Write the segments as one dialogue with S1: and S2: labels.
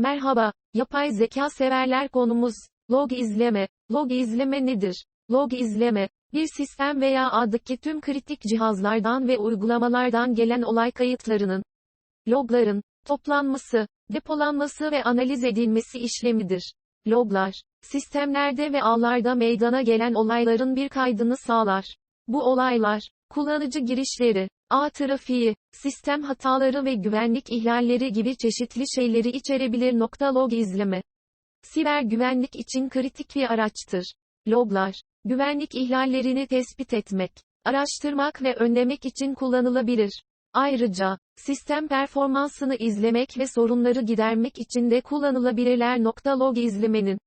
S1: Merhaba, yapay zeka severler konumuz, log izleme. Log izleme nedir? Log izleme, bir sistem veya ağdaki tüm kritik cihazlardan ve uygulamalardan gelen olay kayıtlarının, logların, toplanması, depolanması ve analiz edilmesi işlemidir. Loglar, sistemlerde ve ağlarda meydana gelen olayların bir kaydını sağlar. Bu olaylar, kullanıcı girişleri, ağ trafiği, sistem hataları ve güvenlik ihlalleri gibi çeşitli şeyleri içerebilir. Nokta log izleme. Siber güvenlik için kritik bir araçtır. Loglar, güvenlik ihlallerini tespit etmek, araştırmak ve önlemek için kullanılabilir. Ayrıca, sistem performansını izlemek ve sorunları gidermek için de kullanılabilirler. Nokta log izlemenin.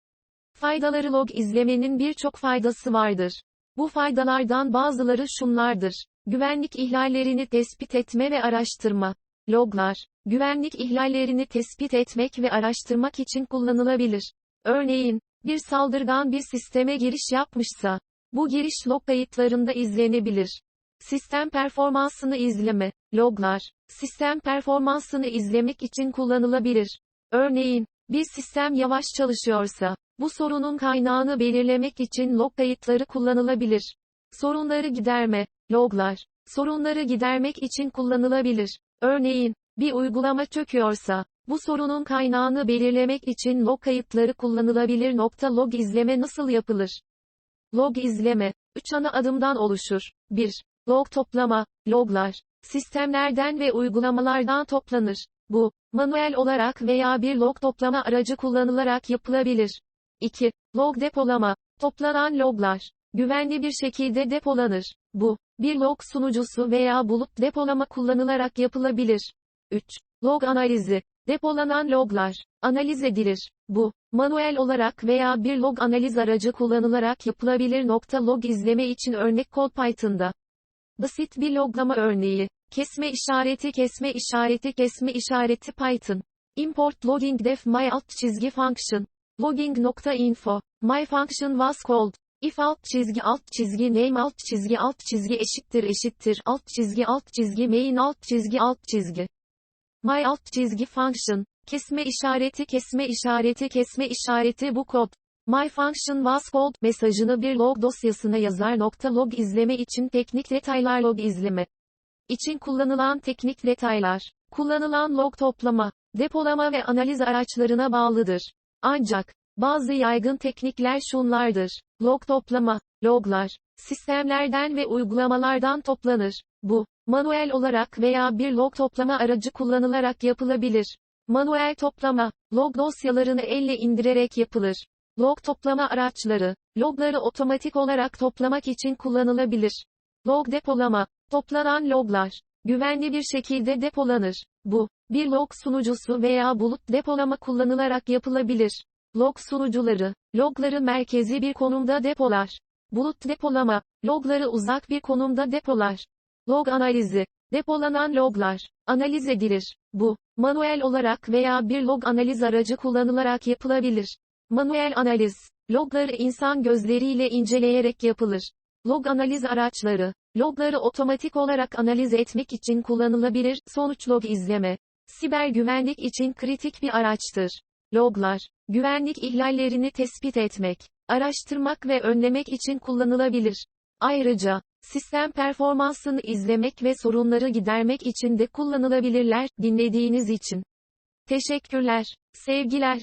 S1: Faydaları log izlemenin birçok faydası vardır. Bu faydalardan bazıları şunlardır. Güvenlik ihlallerini tespit etme ve araştırma. Loglar, güvenlik ihlallerini tespit etmek ve araştırmak için kullanılabilir. Örneğin, bir saldırgan bir sisteme giriş yapmışsa, bu giriş log kayıtlarında izlenebilir. Sistem performansını izleme. Loglar, sistem performansını izlemek için kullanılabilir. Örneğin, bir sistem yavaş çalışıyorsa, bu sorunun kaynağını belirlemek için log kayıtları kullanılabilir. Sorunları giderme. Loglar, sorunları gidermek için kullanılabilir. Örneğin, bir uygulama çöküyorsa, bu sorunun kaynağını belirlemek için log kayıtları kullanılabilir. Nokta log izleme nasıl yapılır? Log izleme, 3 ana adımdan oluşur. 1. Log toplama, loglar, sistemlerden ve uygulamalardan toplanır. Bu, manuel olarak veya bir log toplama aracı kullanılarak yapılabilir. 2. Log depolama, toplanan loglar, güvenli bir şekilde depolanır. Bu, bir log sunucusu veya bulut depolama kullanılarak yapılabilir. 3. Log analizi, depolanan loglar, analiz edilir. Bu, manuel olarak veya bir log analiz aracı kullanılarak yapılabilir. Log izleme için örnek kod Python'da. Basit bir loglama örneği. Kesme işareti kesme işareti kesme işareti Python. Import logging def my alt çizgi function. Logging.info. My function was called. If alt çizgi alt çizgi name alt çizgi alt çizgi eşittir eşittir alt çizgi alt çizgi main alt çizgi alt çizgi. My alt çizgi function. Kesme işareti kesme işareti kesme işareti bu kod. My function was called mesajını bir log dosyasına yazar. Log izleme için teknik detaylar log izleme. için kullanılan teknik detaylar. Kullanılan log toplama, depolama ve analiz araçlarına bağlıdır. Ancak, bazı yaygın teknikler şunlardır. Log toplama, loglar, sistemlerden ve uygulamalardan toplanır. Bu, manuel olarak veya bir log toplama aracı kullanılarak yapılabilir. Manuel toplama, log dosyalarını elle indirerek yapılır. Log toplama araçları, logları otomatik olarak toplamak için kullanılabilir. Log depolama, toplanan loglar, güvenli bir şekilde depolanır. Bu, bir log sunucusu veya bulut depolama kullanılarak yapılabilir. Log sunucuları, logları merkezi bir konumda depolar. Bulut depolama, logları uzak bir konumda depolar. Log analizi, depolanan loglar, analiz edilir. Bu, manuel olarak veya bir log analiz aracı kullanılarak yapılabilir. Manuel analiz, logları insan gözleriyle inceleyerek yapılır. Log analiz araçları, logları otomatik olarak analiz etmek için kullanılabilir. Sonuç log izleme, siber güvenlik için kritik bir araçtır. Loglar, güvenlik ihlallerini tespit etmek, araştırmak ve önlemek için kullanılabilir. Ayrıca, sistem performansını izlemek ve sorunları gidermek için de kullanılabilirler. Dinlediğiniz için teşekkürler. Sevgiler.